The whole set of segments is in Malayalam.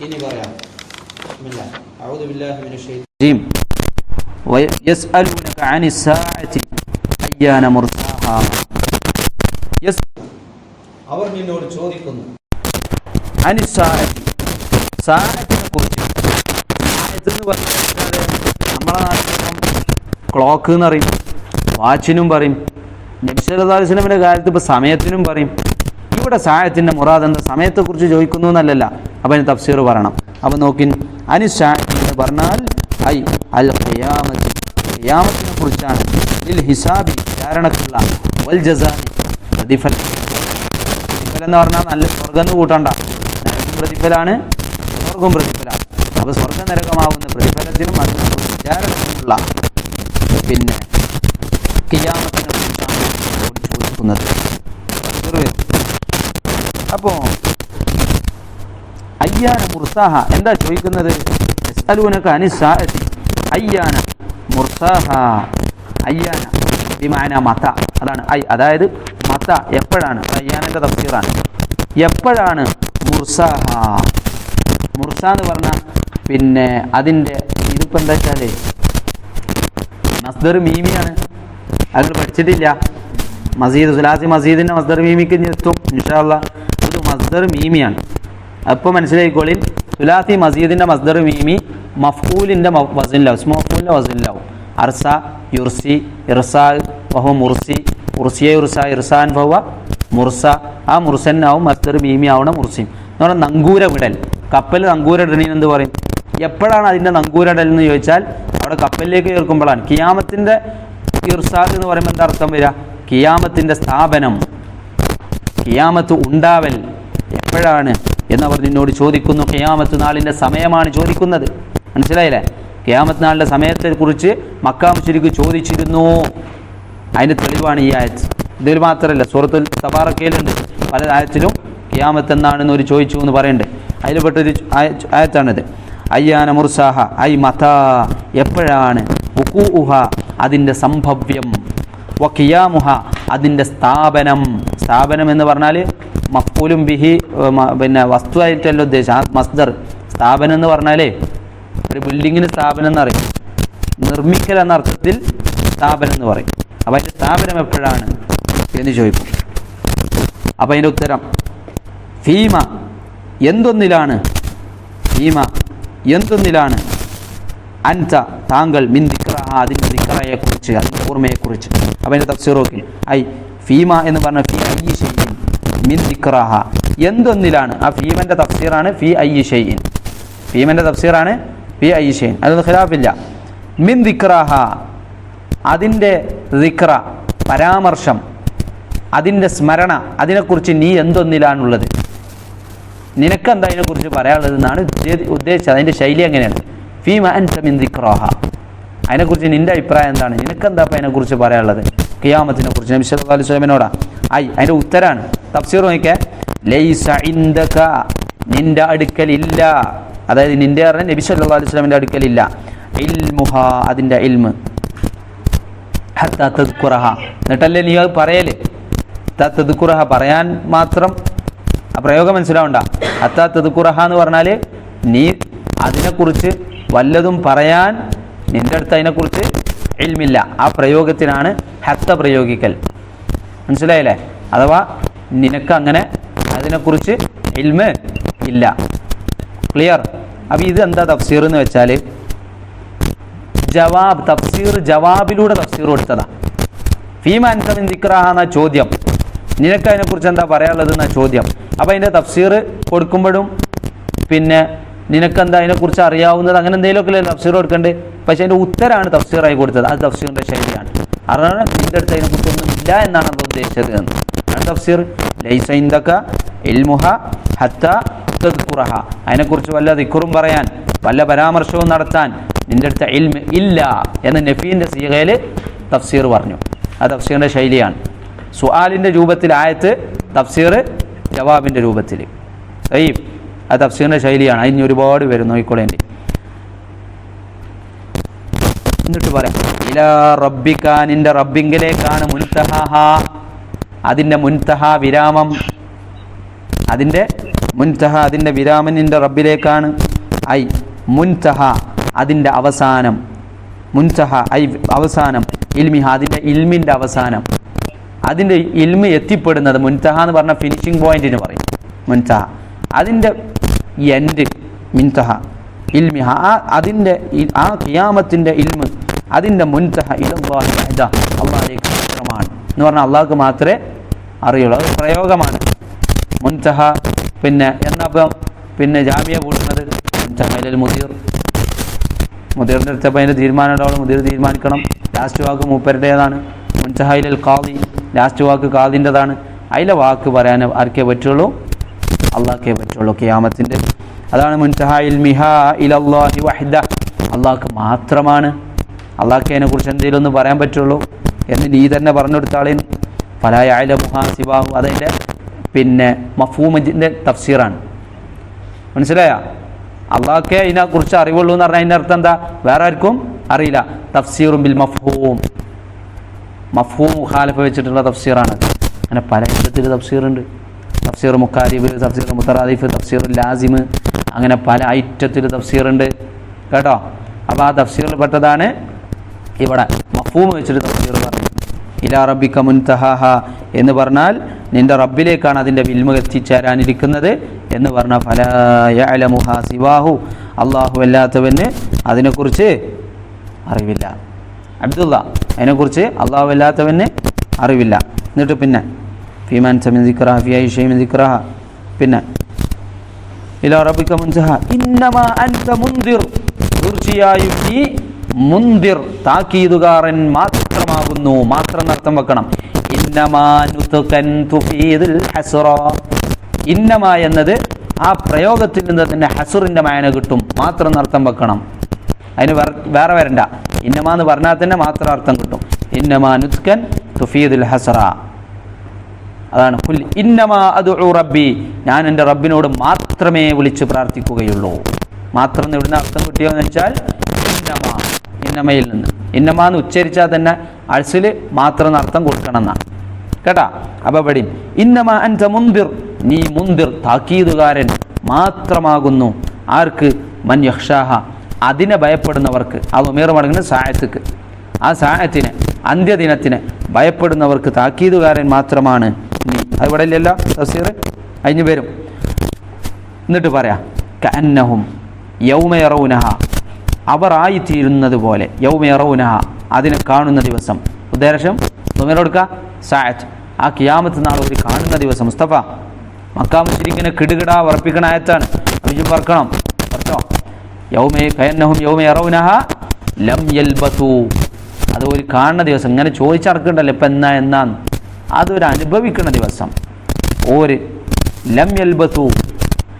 ഇനി പറയാം അവർ നിന്നോട് ചോദിക്കുന്നു നമ്മളെ ക്ലോക്ക് എന്ന് പറയും വാച്ചിനും പറയും നബ്സലിസ്ലമിന്റെ കാലത്ത് ഇപ്പോൾ സമയത്തിനും പറയും ഇവിടെ സായത്തിന്റെ മുറാദ് എന്ന സമയത്തെക്കുറിച്ച് ചോദിക്കുന്നു എന്നല്ലല്ല. അപ്പം തഫ്സീർ പറയണം. അപ്പം നോക്കി അനു എന്ന് പറഞ്ഞാൽ ഐ അൽ ഖിയാമത്തി. ഖിയാമത്തിനെ കുറിച്ചാണ്. ഇൽ ഹിസാബി വിചാരണക്കുള്ള വൽ ജസാനി പ്രതിഫലം പ്രതിഫലം എന്ന് പറഞ്ഞാൽ നല്ല സ്വർഗം കൂട്ടണ്ട. പ്രതിഫലാണ് സ്വർഗം പ്രതിഫലാണ്. അപ്പോൾ സ്വർഗ നരകമാവുന്ന പ്രതിഫലത്തിനും അതിനുള്ള വിചാരണത്തിനുള്ള പിന്നെ കിയാമത്തിനെ കുറിച്ചാണ് ചോദിക്കുന്നത്. അപ്പോ അയ്യാന മുർസാഹ. എന്താ ചോദിക്കുന്നത്? യസ്അലൂനക അനി അയ്യാന മുർസാഹ. അയ്യാന. വിമാന മത. അതാണ് ഐ. അതായത് മത എപ്പോഴാണ്? അയ്യാനന്റെ തഫ്സീറാണ്. എപ്പോഴാണ് മുർസാഹ? മുർസ എന്ന് പറഞ്ഞാൽ പിന്നെ അതിന്റെ ഇതിപ്പോൾ എന്താ വെച്ചാൽ മസ്ദർ മീമിയാണ്. അത് പഠിച്ചിട്ടില്ല. മസീദ് സുലാസി മസീദിന്റെ മസ്ദർ മീമിക്ക് എത്തും ഇൻഷാല്ല മസ്ദർ മീമിയാണ് അപ്പോൾ മനസ്സിലായിക്കോളിൻ സുലാസി മസീദിന്റെ മസ്ദർ മീമി മഫ്കൂലിന്റെ വസിലാവും സ്മോഫൂലിന്റെ വസിലാവും അർസ യുർസി ഇർസാ വഹു മുർസി ഉർസിയ ഉർസ ഇർസാൻ ഭവ മുർസ. ആ മുർസനാവും മസ്ദർ മീമി ആവണ മുർസിം എന്ന് പറഞ്ഞാൽ നങ്കൂര വിടൽ. കപ്പൽ നങ്കൂര ഇടണീൻ എന്ന് പറയും? എപ്പോഴാണ് അതിന്റെ നങ്കൂരടൽ എന്ന് ചോദിച്ചാൽ അവിടെ കപ്പലിലേക്ക് ചേർക്കുമ്പോഴാണ്. കിയാമത്തിന്റെ ഇർസാദ് എന്ന് പറയുമ്പോൾ എന്താ അർത്ഥം വരിക? കിയാമത്തിന്റെ സ്ഥാപനം. കിയാമത്ത് ഉണ്ടാവൽ. എപ്പോഴാണ് എന്നവർ നിന്നോട് ചോദിക്കുന്നു. ഖിയാമത്ത് നാളിന്റെ സമയമാണ് ചോദിക്കുന്നത്. മനസ്സിലായില്ലേ? ഖിയാമത്ത് നാളിന്റെ സമയത്തെക്കുറിച്ച് മക്കാം ശരിക്കും ചോദിച്ചിരുന്നു. അതിന്റെ തെളിവാണ് ഈ ആയത്ത്. ഇതിൽ മാത്രമല്ല സൂറത്തുൽ തബാറക്കയിലുണ്ട് പല ആയത്തിലും കിയാമത്ത് എന്നാണെന്ന് ഒരു ചോദിച്ചു എന്ന് പറയുന്നുണ്ട്. അതിൽ പെട്ടൊരു ആയ- ആയത്താണിത്. അയ്യാന മുർസാഹ ഐ മത എപ്പോഴാണ്? ഉഹ അതിന്റെ സംഭവ്യം. വ കിയാമുഹ അതിന്റെ സ്ഥാപനം. സ്ഥാപനം എന്ന് പറഞ്ഞാൽ മഫൂലും ബിഹി പിന്നെ വസ്തു പിന്നെ വസ്തുവായിട്ടല്ല ഉദ്ദേശം ആ മസ്ദർ സ്ഥാപനം എന്ന് പറഞ്ഞാലേ ഒരു ബിൽഡിങ്ങിന് സ്ഥാപനം എന്ന് പറയും. നിർമ്മിക്കൽ എന്ന അർത്ഥത്തിൽ സ്ഥാപനം എന്ന് പറയും. അപ്പം അതിന്റെ സ്ഥാപനം എപ്പോഴാണ്? എന്ന് ചോദിക്കും. അപ്പം അതിന്റെ ഉത്തരം ഫീമ എന്തൊന്നിലാണ്? ഫീമ എന്തൊന്നിലാണ്? അൻത താങ്കൾ മിൻ ദിക്റഹ അതിന്റെ ദിക്റയെക്കുറിച്ച് അതിന്റെ ഓർമ്മയെക്കുറിച്ച് അപ്പം അതിന്റെ തഫ്സീറോക്കിൽ ഐ ഫീമ എന്ന് പറഞ്ഞ ഫീ ഐ ഷെയ്യിൻ മിൻ ഇക്രാഹ എന്തൊന്നിലാണ്? ആ ഫീമന്റെ തഫ്സീറാണ് ഫി ഐ ഷെയ്ൻ ഫീമന്റെ തഫ്സീറാണ് ഫി ഐ ഷെയ്ൻ അതൊന്നും ഖിലാഫില്ല. മിൻ ദിക്റഹ. അതിന്റെ ദിക്റ പരാമർശം അതിന്റെ സ്മരണ അതിനെക്കുറിച്ച് നീ എന്തൊന്നിലാണുള്ളത്? നിനക്ക് നിനക്കെന്താ അതിനെക്കുറിച്ച് പറയാനുള്ളതെന്നാണ് ഉദ്ദേശിച്ചത്. അതിന്റെ ശൈലി എങ്ങനെയാണ്? ഫീമ അൻസ മിൻ ദിക്റാഹ. അതിനെക്കുറിച്ച് നിന്റെ അഭിപ്രായം എന്താണ്? നിനക്കെന്താ അപ്പം അതിനെക്കുറിച്ച് പറയാനുള്ളത്? കിയാമത്തിനെ കുറിച്ച് നബി സല്ലല്ലാഹു അലൈഹി സ്വലമിനോടാ ഐ അതിന്റെ ഉത്തരാണ്. തഫ്സീർ നോക്കിയാൽ ലൈസ ഇൻദക. നിന്റെ അടുക്കലില്ല. അതായത് നിന്റെ പറഞ്ഞ നബി സല്ലല്ലാഹു അലൈഹി വസല്ലമയുടെ അടുക്കലില്ല. ഇൽമുഹ അതിന്റെ ഇൽമ്. ഹത്താ തദ്കുറഹ. എന്നിട്ടല്ലേ നീ അത് പറയൽ? പറയാൻ മാത്രം ആ പ്രയോഗം മനസ്സിലാവണ്ട. ഹത്താ തദ്കുറഹ എന്ന് പറഞ്ഞാൽ നീ അതിനെക്കുറിച്ച് വല്ലതും പറയാൻ നിന്റെ അടുത്ത് അതിനെക്കുറിച്ച് ഇൽമില്ല. ആ പ്രയോഗത്തിനാണ് ഹത്ത പ്രയോഗിക്കൽ. മനസ്സിലായില്ലേ? അഥവാ നിനക്ക് അങ്ങനെ അതിനെക്കുറിച്ച് ഇൽമ് ഇല്ല. ക്ലിയർ അപ്പോൾ ഇത് എന്താ തഫ്സീർ എന്ന് വെച്ചാൽ ജവാബ് തഫ്സീർ ജവാബിലൂടെ തഫ്സീർ കൊടുത്തതാ. ഫീമാൻ കമിൻ ദിക്റാഹ എന്ന ചോദ്യം. നിനക്ക് അതിനെക്കുറിച്ച് എന്താ പറയാനുള്ളത് എന്ന ചോദ്യം. അപ്പം അതിന്റെ തഫ്സീർ കൊടുക്കുമ്പോഴും പിന്നെ നിനക്കെന്താ അതിനെക്കുറിച്ച് അറിയാവുന്നത്? അങ്ങനെ എന്തെങ്കിലുമൊക്കെ തഫ്സീർ കൊടുക്കണ്ടേ? പക്ഷേ അതിന്റെ ഉത്തരമാണ് തഫ്സീറായി കൊടുത്തത്. അത് തഫ്സീറിന്റെ ശൈലിയാണ്. അതാണ് നിന്റെ അടുത്ത് അതിനെക്കുറിച്ചൊന്നും ഇല്ല എന്നാണ് അത് ഉദ്ദേശിച്ചത് എന്ന്. തഫ്സീർ ലൈസ ഇന്ദക ഇൽമുഹ ഹത്ത തദ്കുറഹ. അതിനെക്കുറിച്ച് വല്ല ദിക്കുറും പറയാൻ വല്ല പരാമർശവും നടത്താൻ നിന്റെ അടുത്ത ഇൽമ ഇല്ല എന്ന് നഫീന്റെ സീകയിൽ തഫ്സീർ പറഞ്ഞു. ആ തഫ്സീറിന്റെ ശൈലിയാണ്. സുആലിന്റെ രൂപത്തിൽ ആയത്ത് തഫ്സീർ ജവാബിന്റെ രൂപത്തിൽ. സൈ ആ തഫ്സീറിന്റെ ശൈലിയാണ്. അതിന് ഒരുപാട് പേര് നോക്കിക്കൊള്ളേണ്ടി. എന്നിട്ട് പറയാം ഇല റബ്ബിക്ക നിന്റെ റബ്ബിങ്കിലേക്കാണ് മുൻതഹ അതിന്റെ മുൻതഹ വിരാമം. അതിന്റെ മുൻതഹ അതിന്റെ വിരാമനിന്റെ റബ്ബിലേക്കാണ്. ഐ മുൻതഹ അതിന്റെ അവസാനം. മുൻതഹ ഐ അവസാനം. ഇൽമിഹ അതിന്റെ ഇൽമിന്റെ അവസാനം. അതിന്റെ ഇൽമി എത്തിപ്പെടുന്നത് മുൻതഹ എന്ന് പറഞ്ഞ ഫിനിഷിംഗ് പോയിന്റിന് പറയും. മുൻതഹ. അതിന്റെ എൻഡ് മിൻതഹ. ഇൽമി ആ അതിന്റെ ആ കിയാമത്തിന്റെ ഇൽമ് അതിന്റെ മുൻതഹ ഇലല്ലാഹി അള്ളാഹ് മാത്രമാണ്. എന്ന് പറഞ്ഞാൽ അള്ളാഹ്ക്ക് മാത്രമേ അറിയുള്ളൂ. അത് പ്രയോഗമാണ്. മുൻതഹ പിന്നെ എന്നപ്പം പിന്നെ ജാമ്യ കൂട്ടുന്നത് മുൻതഹയിൽ മുതിർ മുതിർന്ന് അടുത്തപ്പോൾ അതിന്റെ തീരുമാനം ഉണ്ടാവുള്ളൂ മുതിർ തീരുമാനിക്കണം. ലാസ്റ്റ് വാക്ക് മൂപ്പരുടേതാണ്. മുൻതഹയിലൽ കാതി ലാസ്റ്റ് വാക്ക് കാതിന്റെതാണ് അതിലെ വാക്ക് പറയാൻ ആർക്കേ പറ്റുള്ളൂ? അള്ളാഹ്ക്കേ പറ്റുള്ളൂ ക്യാമത്തിന്റെ അതാണ് മുൻസഹായിൽ മിഹാ ഇലല്ലാഹി വഹിദ. അള്ളാഹ്ക്ക് മാത്രമാണ്. അള്ളാഹ്ക്ക് അതിനെക്കുറിച്ച് എന്തെങ്കിലും ഒന്ന് പറയാൻ പറ്റുള്ളൂ. എന്ന് നീ തന്നെ പറഞ്ഞു കൊടുത്താളേന് ഫലായ മുഹാസിബാഹു അതിന്റെ പിന്നെ മഫൂമജിന്റെ തഫ്സീറാണ്. മനസ്സിലായ? അള്ളാഹ്ക്കെ ഇതിനെക്കുറിച്ച് അറിവുള്ളൂ എന്ന് പറഞ്ഞാൽ അതിന്റെ അർത്ഥം എന്താ? വേറെ ആർക്കും അറിയില്ല. തഫ്സീറും ബിൽ മഫ്ഹൂം. മഫ്ഹൂം മുഖാലിഫ് വെച്ചിട്ടുള്ള തഫ്സീറാണ്. അങ്ങനെ പല വിധത്തിൽ തഫ്സീറുണ്ട്. തഫ്സീർ മുഖാലിഫ് തഫ്സീർ മുത്തറാദിഫ് തഫ്സീർ ലാസിമ് അങ്ങനെ പല ഐറ്റത്തിൽ തഫ്സീറുണ്ട്. കേട്ടോ? അപ്പോൾ ആ തഫ്സീറിൽ പെട്ടതാണ് ഇവിടെ മഫൂം വെച്ചിട്ട് തഫ്സീർ പറഞ്ഞു ഇലാ റബ്ബിക മുൻതഹാഹ എന്ന് പറഞ്ഞാൽ നിന്റെ റബ്ബിലേക്കാണ് അതിന്റെ വിൽമ എത്തിച്ചേരാനിരിക്കുന്നത് എന്ന് പറഞ്ഞ ഫലമുഹ സിവാഹു. അള്ളാഹു അല്ലാത്തവന് അതിനെക്കുറിച്ച് അറിവില്ല. അബ്ദുള്ള അതിനെക്കുറിച്ച് അള്ളാഹു അല്ലാത്തവന് അറിവില്ല. എന്നിട്ട് പിന്നെ ഫിമാൻ സമി ദിക്റ ഫി ഐഷയും ദിക്റ. പിന്നെ ഇലാ റബ്ബിക മുൻതഹ. ഇന്നമാ അൻത തീർച്ചയായും ഈ മുന്തിർ താക്കീതുകാരൻ മാത്രമാകുന്നു മാത്രം അർത്ഥം വെക്കണം. ഇന്നമാ എന്നത് ആ പ്രയോഗത്തിൽ നിന്ന് തന്നെ ഹസുറിന്റെ മായന കിട്ടും. മാത്രം അർത്ഥം വെക്കണം. അതിന് വേറെ വരണ്ട. ഇന്നമ എന്ന് പറഞ്ഞാൽ തന്നെ മാത്രം അർത്ഥം കിട്ടും. ഇന്നമാ തുഫീദുൽ ഹസറ. അതാണ്. ഇന്നമാ റബ്ബി. ഞാൻ എന്റെ റബ്ബിനോട് മാത്രമേ വിളിച്ച് പ്രാർത്ഥിക്കുകയുള്ളൂ. മാത്രം എവിടുന്ന് അർത്ഥം അർത്ഥം കിട്ടിയോന്ന് വെച്ചാൽ ഇന്നമ. ഇന്നമയിൽ നിന്ന്. ഇന്നമ എന്ന് ഉച്ചരിച്ചാൽ തന്നെ അഴ്സിൽ മാത്രം അർത്ഥം കൊടുക്കണം എന്നാണ് കേട്ടാ? അപ്പൊ പടി ഇന്നമ അൻത മുന്തിർ നീ മുന്തിർ താക്കീതുകാരൻ മാത്രമാകുന്നു. ആർക്ക്? മൻ യക്ഷാഹ അതിനെ ഭയപ്പെടുന്നവർക്ക്. ആ ഉമീർ മടങ്ങുന്ന സായത്തുക്ക് ആ സായത്തിന് അന്ത്യദിനത്തിന് ഭയപ്പെടുന്നവർക്ക് താക്കീതുകാരൻ മാത്രമാണ് നീ. അത് ഇവിടെ ഇല്ലല്ലോ തസീർ അതിന് വരും. എന്നിട്ട് പറയാം കന്നഹും യൗമയറൗനഹ അവർ ആയിത്തീരുന്നത് പോലെ. യൗമയറൗനഹ അതിനെ കാണുന്ന ദിവസം. ഉദ്ദേശം? തുമരോടുക്ക സായത്ത് ആ കിയാമത്ത് നാൾ ഒരു കാണുന്ന ദിവസം. മുസ്തഫ മക്കാമുശിരിക്കിനെ കിടുകിട വറപ്പിക്കണ ആയത്താണ്. അഭിജും പറക്കണം. പറഞ്ഞോ യൗമേ കയന്നഹും യൗമേ അറൗനഹ ലം യൽബസു. അത് ഒരു കാണുന്ന ദിവസം. ഇങ്ങനെ ചോദിച്ചടക്കണ്ടല്ലോ ഇപ്പം എന്നാ എന്നാ അതൊരു അനുഭവിക്കുന്ന ദിവസം. ഓര് ലം യൽബസു.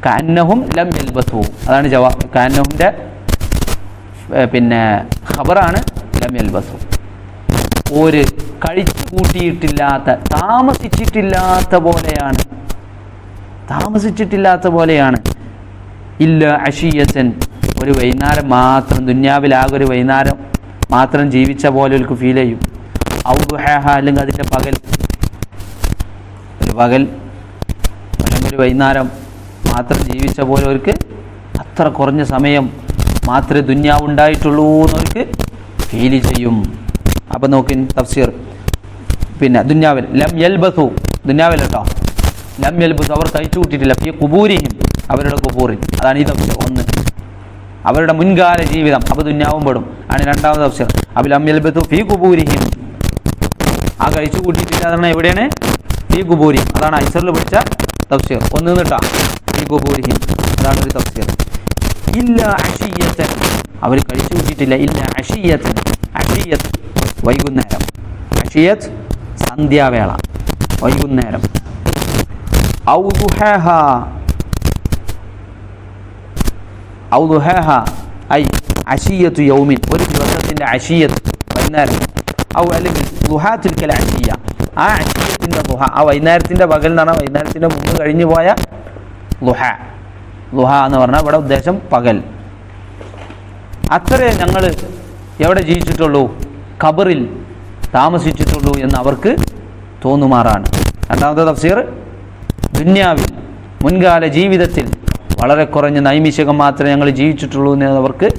കാന്നഹും ലം യൽബസു. അതാണ് ജവാ കാന്നഹുന്റെ പിന്നെ ഖബറാണ് ലമ്യൽ ബസു ഒരു കഴിച്ചു കൂട്ടിയിട്ടില്ലാത്ത താമസിച്ചിട്ടില്ലാത്ത പോലെയാണ്. താമസിച്ചിട്ടില്ലാത്ത പോലെയാണ്. ഇല്ല അഷിയസൻ ഒരു വൈകുന്നേരം മാത്രം ദുന്യാവിലാകെ ഒരു വൈകുന്നേരം മാത്രം ജീവിച്ച പോലെ ഒരു ഫീൽ ചെയ്യും. ഔഹ അല്ലെങ്കിൽ അതിന്റെ പകൽ. ഒരു പകൽ അല്ലെങ്കിൽ ഒരു വൈകുന്നേരം മാത്രം ജീവിച്ച പോലെ അവർക്ക് അത്ര കുറഞ്ഞ സമയം മാത്രമേ ദുന്യാവ് ഉണ്ടായിട്ടുള്ളൂ എന്നവർക്ക് ഫീൽ ചെയ്യും. അപ്പം നോക്കി തഫ്സീർ. പിന്നെ ദുന്യാവിൽ ലം യൽബസു. ദുന്യാവിൽ കേട്ടോ. ലം യൽബസു. അവർ കഴിച്ചു കൂട്ടിയിട്ടില്ല ഈ കുബൂരിഹിം അവരുടെ കുബൂറിൽ അതാണ് ഈ തഫ്സീർ. ഒന്ന്. അവരുടെ മുൻകാല ജീവിതം. അപ്പോൾ ദുന്യാവും പെടും. ആണ് രണ്ടാമത് തഫ്സീർ. അപ്പോൾ ലം യൽബസു ഫീ കുബൂരിഹിം ആ കഴിച്ചു കൂട്ടിയിട്ടില്ല അതാണ് എവിടെയാണ്? ഫീ കുബൂരിഹിം അതാണ് ഐസറിൽ പഠിച്ച തഫ്സീർ. ഒന്ന് നിന്നിട്ടാ. ഫീ കുബൂരിഹിം അതാണ് ഒരു തഫ്സീർ. ഇല്ല അഷിയത്തൻ അവർ കഴിച്ചു കൂട്ടിയിട്ടില്ല. ഇല്ല അഷിയത്ത് അഷിയത്ത് വൈകുന്നേരം. അഷിയത്ത് സന്ധ്യാവേള വൈകുന്നേരം. ഐ ഒരു ദിവസത്തിന്റെ അഷിയത്ത് വൈകുന്നേരം. ഔ അല്ലെങ്കിൽ ഗുഹാത്തിരിക്കൽ അഷിയ. ആ അഷിയത്തിന്റെ ദുഹ ആ വൈകുന്നേരത്തിന്റെ പകൽ എന്നാണ് വൈകുന്നേരത്തിന്റെ മുമ്പ് കഴിഞ്ഞു പോയ ഗുഹ ഗുഹ എന്ന് പറഞ്ഞാൽ ഇവിടെ ഉദ്ദേശം പകൽ. അത്രേ ഞങ്ങൾ എവിടെ ജീവിച്ചിട്ടുള്ളൂ? ഖബറിൽ താമസിച്ചിട്ടുള്ളൂ എന്ന് അവർക്ക് തോന്നുമാറാണ്. രണ്ടാമത്തെ തഫ്സീർ ദുന്യാവിൽ മുൻകാല ജീവിതത്തിൽ വളരെ കുറഞ്ഞ നൈമിഷകം മാത്രമേ ഞങ്ങൾ ജീവിച്ചിട്ടുള്ളൂ എന്ന് അവർക്ക്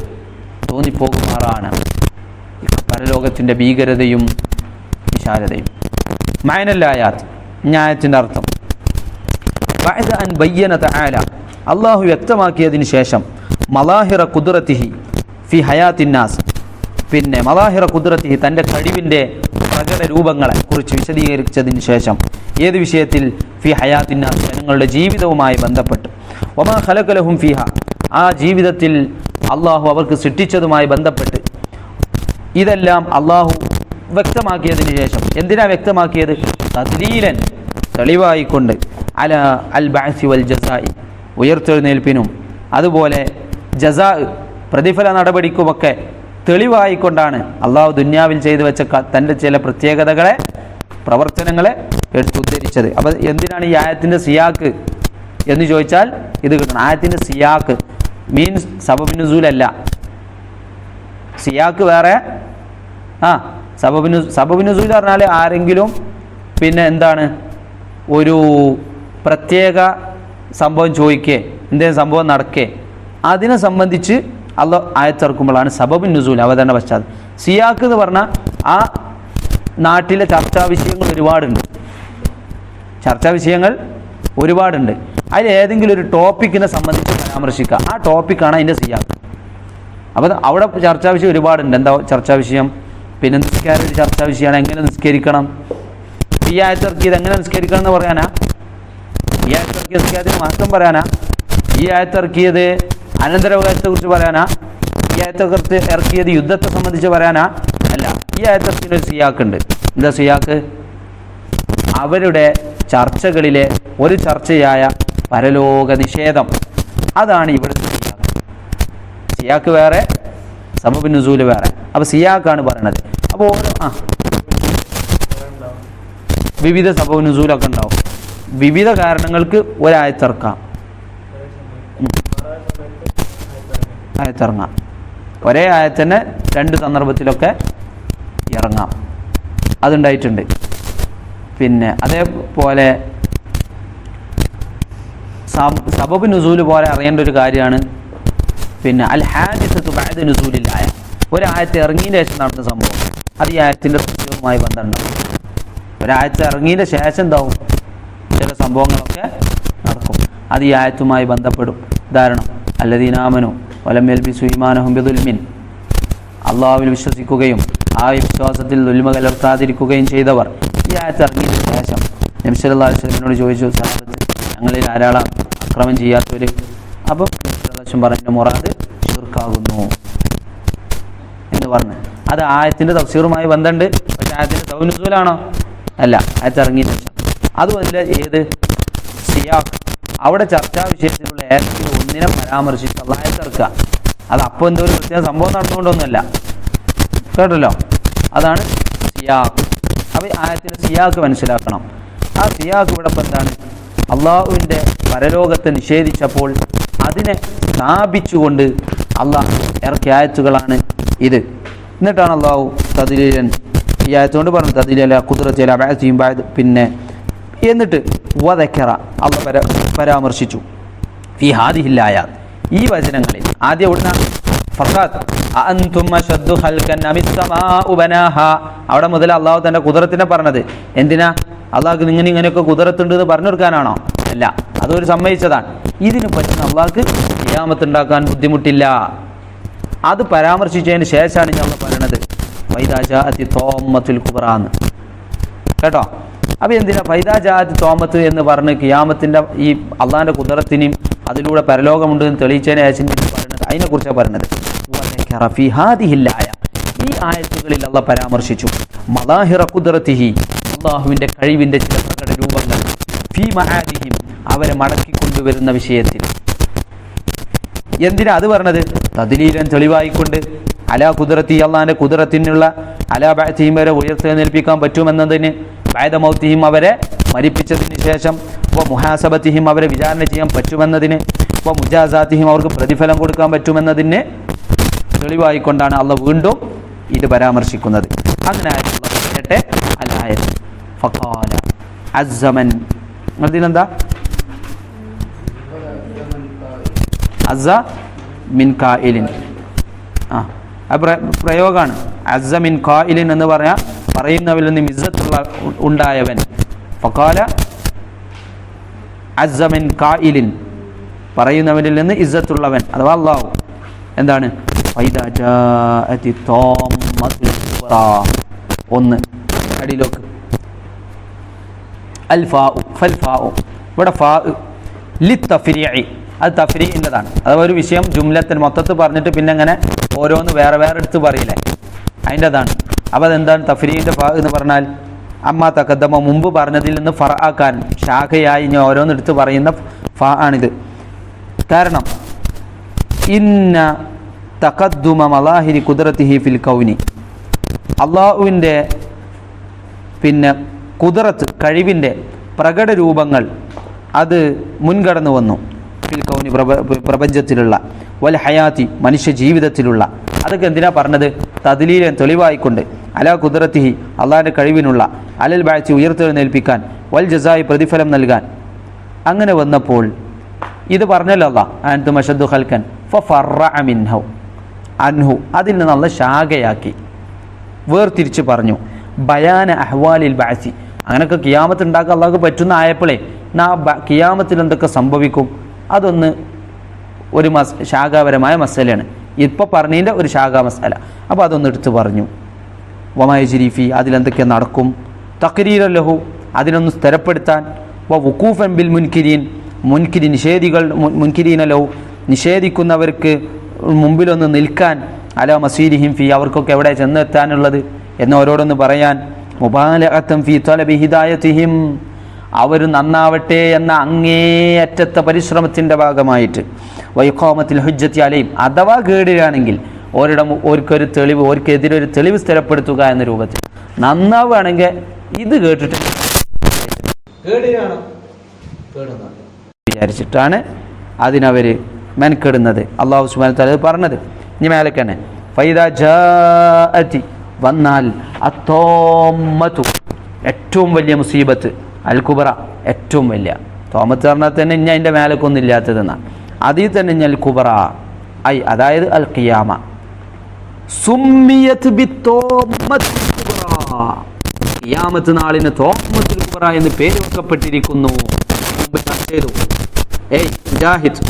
തോന്നിപ്പോകുമാറാണ്. പരലോകത്തിന്റെ ഭീകരതയും വിശാലതയും. മയനല്ലായാത്ത് ന്യായത്തിന്റെ അർത്ഥം. അൻ ബയ്യന തായാല അള്ളാഹു വ്യക്തമാക്കിയതിന് ശേഷം മലാഹിറ കുതിറത്തിഹി ഫി ഹയാത്തിന്നാസ് പിന്നെ മലാഹിറ കുദ്രത്തി തന്റെ കഴിവിന്റെ പ്രകട രൂപങ്ങളെ കുറിച്ച് വിശദീകരിച്ചതിന് ശേഷം ഏത് വിഷയത്തിൽ ഫി ഹയാത്തിന്നാസ് ജനങ്ങളുടെ ജീവിതവുമായി ബന്ധപ്പെട്ട്? ഒമാ ഹലകലഹും ഫിഹ. ആ ജീവിതത്തിൽ അള്ളാഹു അവർക്ക് സൃഷ്ടിച്ചതുമായി ബന്ധപ്പെട്ട് ഇതെല്ലാം അള്ളാഹു വ്യക്തമാക്കിയതിന് ശേഷം എന്തിനാ വ്യക്തമാക്കിയത്? തദ്ലീലൻ തെളിവായിക്കൊണ്ട് അല അൽ ബാസി വൽ ജസായി ഉയർത്തെഴുന്നേൽപ്പിനും അതുപോലെ ജസാ പ്രതിഫല നടപടിക്കുമൊക്കെ തെളിവായിക്കൊണ്ടാണ് അള്ളാഹു ദുന്യാവിൽ ചെയ്തു വെച്ച തന്റെ ചില പ്രത്യേകതകളെ പ്രവർത്തനങ്ങളെ എടുത്തുദ്ധരിച്ചത്. അപ്പോൾ എന്തിനാണ് ഈ ആയത്തിന്റെ സിയാക്ക് എന്ന് ചോദിച്ചാൽ ഇത് കിട്ടണം. ആയത്തിന്റെ സിയാക്ക് മീൻസ് സബബിനുസൂലല്ല. സിയാക്ക് വേറെ ആ സബബിനു സബബിനുസൂൽ പറഞ്ഞാൽ ആരെങ്കിലും പിന്നെ എന്താണ് ഒരു പ്രത്യേക സംഭവം ചോദിക്കേ എന്തെങ്കിലും സംഭവം നടക്കേ അതിനെ സംബന്ധിച്ച് അല്ല ആയത്തിറക്കുമ്പോഴാണ് സബബിൻ നുസൂൽ അവതരണ പശ്ചാത്തലം. സിയാക്ക് എന്ന് പറഞ്ഞാൽ ആ നാട്ടിലെ ചർച്ചാ വിഷയങ്ങൾ ഒരുപാടുണ്ട്. ചർച്ചാ വിഷയങ്ങൾ ഒരുപാടുണ്ട്. അതിൽ ഏതെങ്കിലും ഒരു ടോപ്പിക്കിനെ സംബന്ധിച്ച് പരാമർശിക്കുക. ആ ടോപ്പിക്കാണ് അതിന്റെ സിയാക്ക് അപ്പോൾ അവിടെ ചർച്ചാ വിഷയം ഒരുപാടുണ്ട്. എന്താ ചർച്ചാ വിഷയം? പിന്നെ നിസ്കാരം ഒരു ചർച്ചാ വിഷയമാണ്. എങ്ങനെ നിസ്കരിക്കണം? ഈ ആയത്തിറക്കിയത് എങ്ങനെ നിസ്കരിക്കണം എന്ന് പറയാനാ? ഈ ആയത്തിറക്കിയ നിസ്കാരത്തിന് മഹത്വം പറയാനാ? ഈ ആയത്തിറക്കിയത് അനന്തരാവകാശത്തെ കുറിച്ച് പറയാനാ? ഈ ആയത്തിറക്കി ഇറക്കിയത് യുദ്ധത്തെ സംബന്ധിച്ച് പറയാനാ? അല്ല ഈ ആയത്തിറക്കിന് ഒരു സിയാക്കുണ്ട് എന്താ സിയാക്ക്? അവരുടെ ചർച്ചകളിലെ ഒരു ചർച്ചയായ പരലോക നിഷേധം. അതാണ് ഇവിടുത്തെ സിയാക്ക്. സിയാക്ക് വേറെ സബബ് വേറെ. അപ്പോൾ സിയാക്കാണ് പറയണത്. അപ്പോൾ ഓരോ ആ. വിവിധ സബബ് നുസൂലൊക്കെ ഉണ്ടാവും. വിവിധ കാരണങ്ങൾക്ക് ഒരായത്തിറക്കാം ആയത്തിറങ്ങാം. ഒരേ ആയത്തന്നെ രണ്ട് സന്ദർഭത്തിലൊക്കെ ഇറങ്ങാം. അതുണ്ടായിട്ടുണ്ട്. പിന്നെ അതേപോലെ സബബ് നുസൂൽ പോലെ അറിയേണ്ട ഒരു കാര്യമാണ്. പിന്നെ അൽ ഹാദിസത്ത് ബാദ് നുസൂലില്ലായ. ഒരായത്ത് ഇറങ്ങിയതിന് ശേഷം നടന്ന സംഭവം. അത് ഈ ആയത്തിന്റെ പ്രത്യേകവുമായി ബന്ധമുണ്ടാവും ഒരായത്ത് ഇറങ്ങിയതിന് ശേഷം എന്താവും? ചില സംഭവങ്ങളൊക്കെ നടക്കും. അത് ഈ ആയത്തുമായി ബന്ധപ്പെടും. ഉദാഹരണം അല്ലദീനാമനു വലമേൽ ബി ഇമാനഹുബിദുൽമിൻ ബിദുൽമിൻ. അള്ളാഹുവിൽ വിശ്വസിക്കുകയും ആ വിശ്വാസത്തിൽ ദുൽമ കലർത്താതിരിക്കുകയും ചെയ്തവർ. ഈ ആയത്ത് ഇറങ്ങിയതിന് ശേഷം വസ്ലമിനോട് ചോദിച്ചു സാഹബത്ത് ഞങ്ങളിൽ ആരാളാണ് അക്രമം ചെയ്യാത്തവർ അപ്പം നബ്സല്ലാസ്ലം പറഞ്ഞ മുറാദ് ഷിർക്കാകുന്നു എന്ന് പറഞ്ഞു. അത് ആയത്തിന്റെ തഫ്സീറുമായി ബന്ധമുണ്ട്. പക്ഷെ ആയത്തിന്റെ തൗനുസൂലാണോ? അല്ല ആയത്ത് ഇറങ്ങിയ ശേഷം. അതുപോലെ ഏത്? സിയാഖ്. അവിടെ ചർച്ചാ വിഷയത്തിലുള്ള ഏതെങ്കിലും ഒന്നിനെ പരാമർശിച്ച് അള്ളാഹെ ഇറക്കുക അത് അപ്പോൾ എന്തോ ഒരു പ്രത്യേക സംഭവം നടന്നുകൊണ്ടൊന്നുമല്ല. കേട്ടല്ലോ? അതാണ് സിയാഖ് അപ്പോൾ ആയത്തിന്റെ സിയാഖ് മനസ്സിലാക്കണം. ആ സിയാഖ് ഇവിടെ എന്താണ്? അള്ളാഹുവിന്റെ പരലോകത്തെ നിഷേധിച്ചപ്പോൾ അതിനെ സ്ഥാപിച്ചുകൊണ്ട് അള്ളാഹ് ഇറക്കിയ ആയത്തുകളാണ് ഇത്. എന്നിട്ടാണ് അള്ളാഹു തതിലീലൻ ഈ ആയത്തുകൊണ്ട് പറഞ്ഞു തതിലീല കുതിരത്തില ബാസിയും പിന്നെ എന്നിട്ട് വതക്കറ അള്ള പര പരാമർശിച്ചു. ഫി ഹാദിഹില്ലായ ഈ വചനങ്ങളിൽ ആദ്യം ബനാഹാ. അവിടെ മുതൽ അള്ളാഹു തന്റെ കുതിരത്തിനെ പറഞ്ഞത്. എന്തിനാ? അള്ളാഹ്ക്ക് ഇങ്ങനെ ഇങ്ങനെയൊക്കെ കുതിരത്തുണ്ട് എന്ന് പറഞ്ഞു കൊടുക്കാനാണോ? അല്ല അതൊരു സമ്മതിച്ചതാണ്. ഇതിന് പറ്റുന്ന അള്ളാഹ്ക്ക് ക്യാമത്തുണ്ടാക്കാൻ ബുദ്ധിമുട്ടില്ല. അത് പരാമർശിച്ചതിന് ശേഷമാണ് ഞങ്ങൾ പറയണത്. വൈദാജാതി തോമത്തുൽ കുബറാന്ന് കേട്ടോ? അപ്പോൾ എന്തിനാ ഫൈദാജാതി തോമത്ത് എന്ന് പറഞ്ഞ് കിയാമത്തിന്റെ ഈ അള്ളാഹിന്റെ കുതിരത്തിനെയും അതിലൂടെ പരലോകമുണ്ട് എന്ന് തെളിയിച്ചതിനെ ഇത് പറയുന്നത്? അതിനെക്കുറിച്ചാണ് പറയുന്നത്? ഈ ആയത്തുകളിൽ അള്ള പരാമർശിച്ചു. മലാഹിറ അള്ളാഹുവിന്റെ കഴിവിന്റെ ചില പ്രകട രൂപങ്ങൾ. ഫി മഹാദിഹിം അവരെ വിഷയത്തിൽ. എന്തിനാ അത് പറഞ്ഞത്? തതിലീലൻ തെളിവായിക്കൊണ്ട് അലാ കുതിരത്തി അള്ളാന്റെ കുതിരത്തിനുള്ള അലാ ബാത്തിയും വരെ ഉയർത്തെഴുന്നേൽപ്പിക്കാൻ പറ്റുമെന്നതിന് ബാദമൗത്തിയും അവരെ മരിപ്പിച്ചതിന് ശേഷം ഇപ്പോൾ മുഹാസബത്തിഹിം അവരെ വിചാരണ ചെയ്യാൻ പറ്റുമെന്നതിന് ഇപ്പോൾ മുജാസാത്തിഹിം അവർക്ക് പ്രതിഫലം കൊടുക്കാൻ പറ്റുമെന്നതിന് തെളിവായിക്കൊണ്ടാണ് അള്ള വീണ്ടും ഇത് പരാമർശിക്കുന്നത്. അങ്ങനെ പറയട്ടെ ഫഖാല പ്രയോഗമാണ്. അസ കായിലിൻ എന്ന് പറയാ പറയുന്നവരിൽ നിന്ന് ഇസ്സത്തുള്ള ഉണ്ടായവൻ. ഫക്കാല അസ മിൻ കായിലിൻ പറയുന്നവരിൽ നിന്ന് ഇസ്സത്തുള്ളവൻ അഥവാ അള്ളാഹു എന്താണ്. ഒന്ന് അടിയിലോക്ക്. അൽ ഫാഉ ഫൽ ഫാഉ. ഇവിടെ ഫാ ലി തഫ്രീഇ. അത് തഫ്രീഇന്റെതാണ്. അഥവാ ഒരു വിഷയം ജുംലത്തിൽ മൊത്തത്തിൽ പറഞ്ഞിട്ട് പിന്നെ അങ്ങനെ ഓരോന്ന് വേറെ വേറെ എടുത്ത് പറയില്ലേ? അതിന്റെതാണ്. അപ്പോൾ അതെന്താണ് തഫ്രീന്റെ ഫാ എന്ന് പറഞ്ഞാൽ അമ്മ തക്കദ്ദമ മുമ്പ് പറഞ്ഞതിൽ നിന്ന് ഫറ ആക്കാൻ ശാഖയായി ഞാൻ ഓരോന്നെടുത്ത് പറയുന്ന ഫ ആണിത്. കാരണം ഇന്ന തക്കദ്മ മലാഹിരി കുദറത്തിഹി ഫിൽ കൗനി. അള്ളാഹുവിന്റെ പിന്നെ കുതിരത്ത് കഴിവിന്റെ പ്രകട രൂപങ്ങൾ അത് മുൻകടന്നു വന്നു. ഫിൽ കൗനി പ്രപ പ്രപഞ്ചത്തിലുള്ള വൽ ഹയാത്തി മനുഷ്യ ജീവിതത്തിലുള്ള. അതൊക്കെ എന്തിനാ പറഞ്ഞത്? തദ്ലീലൻ തെളിവായിക്കൊണ്ട്. അല കുതിരത്തി അള്ളാഹിന്റെ കഴിവിനുള്ള അലൽ ബാഴ്ച ഉയർത്തെഴുന്നേൽപ്പിക്കാൻ വൽ ജസായി പ്രതിഫലം നൽകാൻ. അങ്ങനെ വന്നപ്പോൾ ഇത് പറഞ്ഞല്ലോ അള്ളാഹ് അനത്ത് മഷദ്ദു ഹൽക്കൻ മിൻഹു അൻഹു അതിൽ നിന്ന് നല്ല ശാഖയാക്കി. വേർതിരിച്ച് പറഞ്ഞു ബയാന അഹ്വാലിൽ ബാസി അങ്ങനെയൊക്കെ കിയാമത്ത് ഉണ്ടാക്കാൻ അള്ളാഹ് പറ്റുന്ന ആയപ്പോഴേ നാ കിയാമത്തിൽ എന്തൊക്കെ സംഭവിക്കും? അതൊന്ന് ഒരു മസ് ശാഖാപരമായ മസലയാണ്. ഇപ്പോൾ പറഞ്ഞതിന്റെ ഒരു ശാഖാ മസാല. അപ്പോൾ അതൊന്ന് എടുത്ത് പറഞ്ഞു. വമായ ജിരീഫി അതിലെന്തൊക്കെ നടക്കും? തക്രീരല്ലഹു അതിനൊന്ന് സ്ഥിരപ്പെടുത്താൻ. വ വുക്കൂഫൻ ബിൽ മുൻകിരീൻ മുൻകിരി നിഷേധികൾ മുൻകിരീന മുൻകിരീനലഹു നിഷേധിക്കുന്നവർക്ക് മുമ്പിലൊന്ന് നിൽക്കാൻ. അല മസീരിഹിം ഫി അവർക്കൊക്കെ എവിടെ ചെന്നെത്താനുള്ളത്? എന്നോരോടൊന്ന് പറയാൻ. മുബാലഅത്തം ഫി തലബി ഹിദായത്തിഹിം. അവർ നന്നാവട്ടെ എന്ന അങ്ങേയറ്റത്തെ പരിശ്രമത്തിന്റെ ഭാഗമായിട്ട്. വൈക്കോമത്തിൽ ഹുജ്ജത്തി അലയും അഥവാ കേടുകയാണെങ്കിൽ ഒരിട ഓർക്കൊരു തെളിവ് ഓർക്കെതിരെ ഒരു തെളിവ് സ്ഥിരപ്പെടുത്തുക എന്ന രൂപത്തിൽ. നന്നാവുകയാണെങ്കിൽ ഇത് കേട്ടിട്ട് വിചാരിച്ചിട്ടാണ് അതിനവർ മെനക്കെടുന്നത്. അള്ളാഹു സുബാൻ തല പറഞ്ഞത്. ഇനി മേലക്കാണ് ഫൈദാ ജാഅതി വന്നാൽ അത്തോമ്മത്തു ഏറ്റവും വലിയ മുസീബത്ത് അൽ കുബറ ഏറ്റവും വലിയ. തോമത്ത് പറഞ്ഞാൽ തന്നെ ഇനി അതിന്റെ മേലേക്കൊന്നും ഇല്ലാത്തതെന്നാണ് അതിൽ തന്നെ ഇനി അൽ കുബറ ഐ അതായത് അൽ ഖിയാമ സുമ്മിയത് ബി കുബറ. ഖിയാമത്ത് നാളിന് തോമത്തിൽ കുബറ എന്ന് പേര് വെക്കപ്പെട്ടിരിക്കുന്നു ചെയ്തു. ഏയ് മുജാഹിദ്.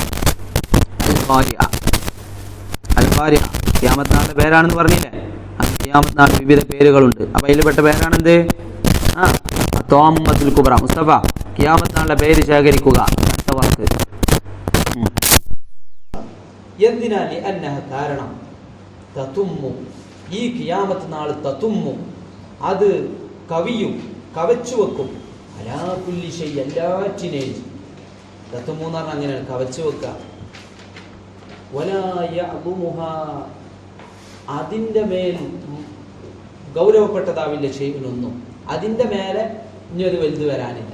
അൽ ഖാരിഅ. ഖിയാമത്ത് നാളിന്റെ പേരാണെന്ന് പറഞ്ഞില്ലേ? ഖിയാമത്ത് നാൾ വിവിധ പേരുകളുണ്ട്. അപ്പൊ അതിൽപ്പെട്ട പേരാണെന്ത്? ആ തോമത്തിൽ കുബറ മുസ്തഫ ഖിയാമത്ത് നാളിന്റെ പേര് ശേഖരിക്കുക. വാക്ക്. എന്തിനാ കാരണം? തത്തുമ്മു ഈ കിയാമത്ത് നാൾ തത്തുമ്മു അത് കവിയും കവച്ചു വെക്കും. അലാപുല്ലിശൈ എല്ലാറ്റിനെയും തത്തുമ്മു എന്ന് പറഞ്ഞാൽ അങ്ങനെയാണ് കവച്ചു വെക്കുക അതിന്റെ മേൽ ഗൗരവപ്പെട്ടതാവില്ല ചെയ്യുന്നൊന്നും അതിന്റെ മേലെ ഇനി അത് വലുത് വരാനില്ല.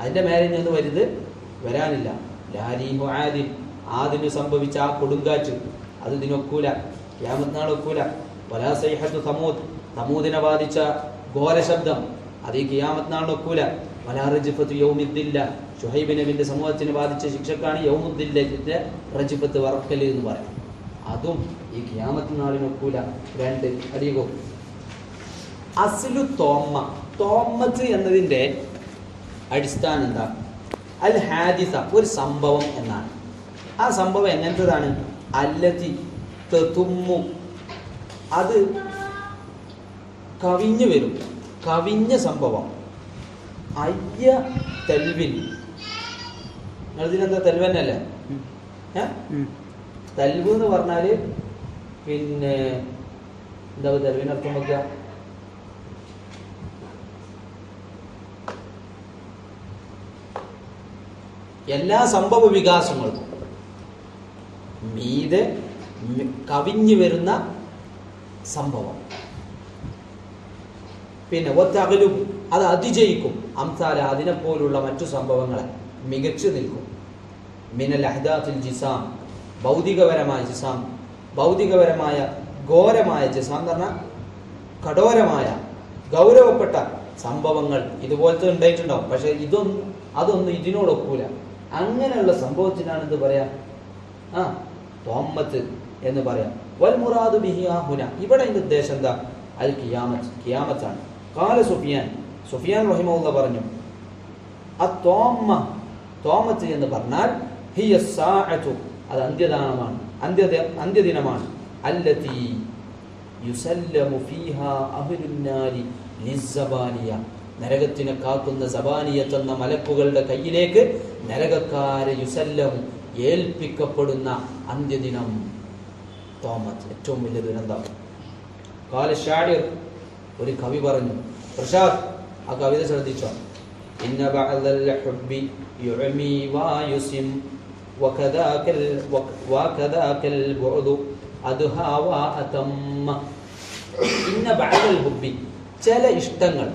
അതിന്റെ മേലെ ഇനി അത് വലുത് വരാനില്ല. ലാരീഹു ആദിൻ. ആദിന് സംഭവിച്ച ആ കൊടുങ്കാറ്റ് അത് ഇതിനൊക്കൂല ക്യാമത്തിനാൾ ഒക്കൂല. വലാ സൈഹത്തു സമൂദ് സമൂദിനെ ബാധിച്ച ഘോരശബ്ദം അത് ഈ കിയാമത്തിനാൾ ഒക്കൂല. വലാ റജിഫത്ത് യൗമിദ്ദില്ല. ഷുഹൈബ് നബിന്റെ സമൂഹത്തിന് ബാധിച്ച ശിക്ഷക്കാണ് യൗമുദ്ദില്ലത്തിന്റെ റജിഫത്ത് വറക്കൽ എന്ന് പറയും. അതും ഈ കിയാമത്തിനാളിനൊക്കൂല രണ്ട് അധികവും. അസിലു തോമ്മ. തോമ്മത്ത് എന്നതിന്റെ അടിസ്ഥാനം എന്താ? അൽ ഹാദിസ ഒരു സംഭവം എന്നാണ്. ആ സംഭവം എങ്ങനത്തതാണ്? അല്ലതി തെത്തുമ്മു അത് കവിഞ്ഞു വരും. കവിഞ്ഞ സംഭവം. അയ്യ തെൽവിൻ. നിങ്ങളിതിനെന്താ തെൽവന്നല്ലേ തെൽവ് എന്ന് പറഞ്ഞാൽ പിന്നെ എന്താ തെൽവിനർത്ഥം വെക്കുക എല്ലാ സംഭവ വികാസങ്ങളും മീതെ കവിഞ്ഞു വരുന്ന സംഭവം. പിന്നെ ഒത്തകലും അത് അതിജയിക്കും. അംസാല അതിനെപ്പോലുള്ള മറ്റു സംഭവങ്ങളെ മികച്ചു നിൽക്കും. മിനൽ അഹ്ദാത്തുൽ ജിസാം ഭൗതികപരമായ ജിസാം ഭൗതികപരമായ ഘോരമായ ജിസാം എന്ന് പറഞ്ഞാൽ കഠോരമായ ഗൗരവപ്പെട്ട സംഭവങ്ങൾ ഇതുപോലത്തെ ഉണ്ടായിട്ടുണ്ടാവും. പക്ഷെ ഇതൊന്നും അതൊന്നും ഇതിനോടൊക്കൂല അങ്ങനെയുള്ള സംഭവത്തിനാണ് എന്ത് പറയാ? ആ തോമത്ത് എന്ന് പറയാം. വൽ മുറാദു ബിഹി ഹുന. ഇവിടെ ഇതിന്റെ ഉദ്ദേശം എന്താ? അൽ കിയാമത്ത് കിയാമത്താണ്. കാല സുഫിയാൻ സുഫിയാൻ റഹിമുള്ള പറഞ്ഞു ആ തോമ തോമത്ത് എന്ന് പറഞ്ഞാൽ ഹിയ സാഅതു അത് അന്ത്യദാനമാണ് അന്ത്യ അന്ത്യദിനമാണ്. അല്ലതി യുസല്ലമു ഫീഹ അഹ്ലുന്നാരി ലിസ്സബാനിയ. നരകത്തിനെ കാക്കുന്ന സബാനിയത്ത് എന്ന മലക്കുകളുടെ കയ്യിലേക്ക് നരകക്കാരെ യുസല്ലമു ഏൽപ്പിക്കപ്പെടുന്ന അന്ത്യദിനം തോമത്ത് ഏറ്റവും വലിയ ദുരന്തം കാല ഷാഡിർ ഒരു കവി പറഞ്ഞു പ്രസാദ് ആ കവിത ശ്രദ്ധിച്ചോ ഇന്ന ബഅദൽ ഹുബ്ബി യുഅമി വയുസിം وكذاك ال... وكذاك البعد أدهى وأتم ഇന്ന ബഅദൽ ഹുബ്ബി ചില ഇഷ്ടങ്ങൾ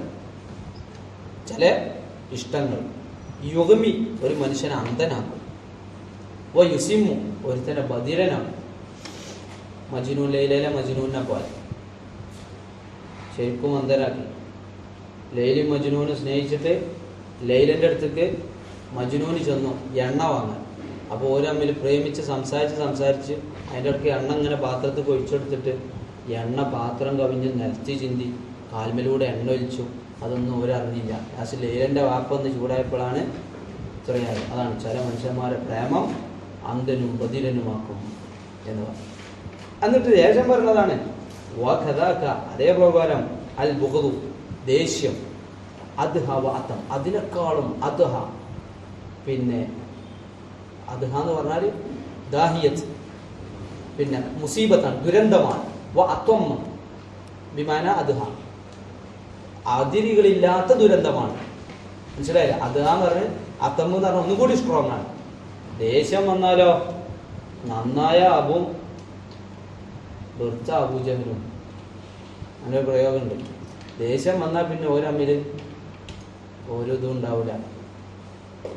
ചില ഇഷ്ടങ്ങൾ. യുഗമി ഒരു മനുഷ്യനെ അന്ധനാക്കും. ഓ യുസിമു ഒരുത്തനെ ബധിരനാക്കും. മജിനു ലൈലയിലെ മജ്നൂനെ പോലെ. ശരിക്കും അന്ധനാക്കി. ലൈലി മജിനുവിനെ സ്നേഹിച്ചിട്ട് ലൈലന്റെ അടുത്തേക്ക് മജ്നൂന് ചെന്നു എണ്ണ വാങ്ങാൻ. അപ്പോൾ ഓരോ തമ്മിൽ പ്രേമിച്ച് സംസാരിച്ച് സംസാരിച്ച് അതിന്റെ ഇടയ്ക്ക് എണ്ണ ഇങ്ങനെ പാത്രത്തിൽ കൊഴിച്ചെടുത്തിട്ട് എണ്ണ പാത്രം കവിഞ്ഞ് നിലത്തി ചിന്തി കാൽമലൂടെ എണ്ണ ഒലിച്ചു. അതൊന്നും ഒരറിഞ്ഞില്ല ലാസ്റ്റ് ലൈലന്റെ വാപ്പൊന്ന് ചൂടായപ്പോഴാണ് ഇത്രയായത് അതാണ് ചില മനുഷ്യന്മാരെ പ്രേമം അന്ധനും ബദിരനുമാക്കും എന്ന് പറഞ്ഞു എന്നിട്ട് ദേശം പറഞ്ഞതാണ് വഖദാക അതേ അൽ ബുഹദു ദേഷ്യം അദ്ഹ വാത്തം അതിനേക്കാളും അദ്ഹ. പിന്നെ അദ്ഹ എന്ന് പറഞ്ഞാൽ ദാഹിയത്ത് പിന്നെ മുസീബത്താണ് ദുരന്തമാണ്. വ അത്വം വിമാന അദ്ഹ. അതിരികളില്ലാത്ത ദുരന്തമാണ്. മനസ്സിലായില്ല? അത് ആ പറഞ്ഞ് അത്തമ്മ എന്ന് പറഞ്ഞാൽ ഒന്നും കൂടി സ്ട്രോങ് ആണ്. ദേഷ്യം വന്നാലോ? നന്നായ അബും വെറുത്ത അബൂജഹലും അങ്ങനെ പ്രയോഗമുണ്ട്. ദേഷ്യം വന്നാൽ പിന്നെ ഓരമ്മിൽ ഓരോ ഇതും ഉണ്ടാവില്ല.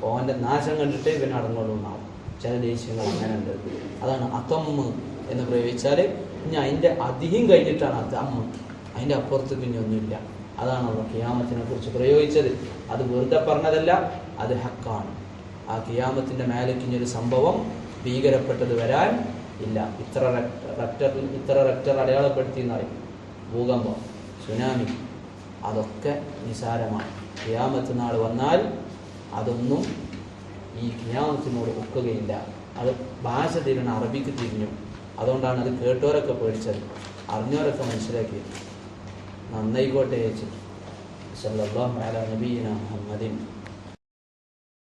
ഓന്റെ നാശം കണ്ടിട്ട് പിന്നെ അടങ്ങുള്ളൂ എന്നാവും. ചില ദേഷ്യങ്ങൾ അങ്ങനെ ഉണ്ട് അതാണ് അത്തമ്മ എന്ന് പ്രയോഗിച്ചാൽ ഇനി അതിന്റെ അധികം കഴിഞ്ഞിട്ടാണ് അത് അമ്മ അതിന്റെ അപ്പുറത്ത് പിന്നെ ഒന്നുമില്ല. അതാണ് അവർ കിയാമത്തിനെ കുറിച്ച് പ്രയോഗിച്ചത്. അത് വെറുതെ പറഞ്ഞതല്ല അത് ഹക്കാണ്. ആ കിയാമത്തിന്റെ മേലേക്ക് ഇനി ഒരു സംഭവം ഭീകരപ്പെട്ടത് വരാൻ ഇല്ല. ഇത്ര റെക്ടർ ഇത്ര റെക്ടർ അടയാളപ്പെടുത്തി എന്നറിയും ഭൂകമ്പം സുനാമി അതൊക്കെ നിസാരമാണ്. കിയാമത്ത് നാൾ വന്നാൽ അതൊന്നും ഈ കിയാമത്തിനോട് ഒക്കുകയില്ല. അത് ഭാഷ തിരിഞ്ഞ അറബിക്ക് തിരിഞ്ഞു. അതുകൊണ്ടാണ് അത് കേട്ടവരൊക്കെ പേടിച്ചത്. അറിഞ്ഞവരൊക്കെ മനസ്സിലാക്കിയത്. നന്നായിക്കോട്ടെ ചേച്ചി. സല്ലല്ലാഹു അലാ നബീന മുഹമ്മദിൻ.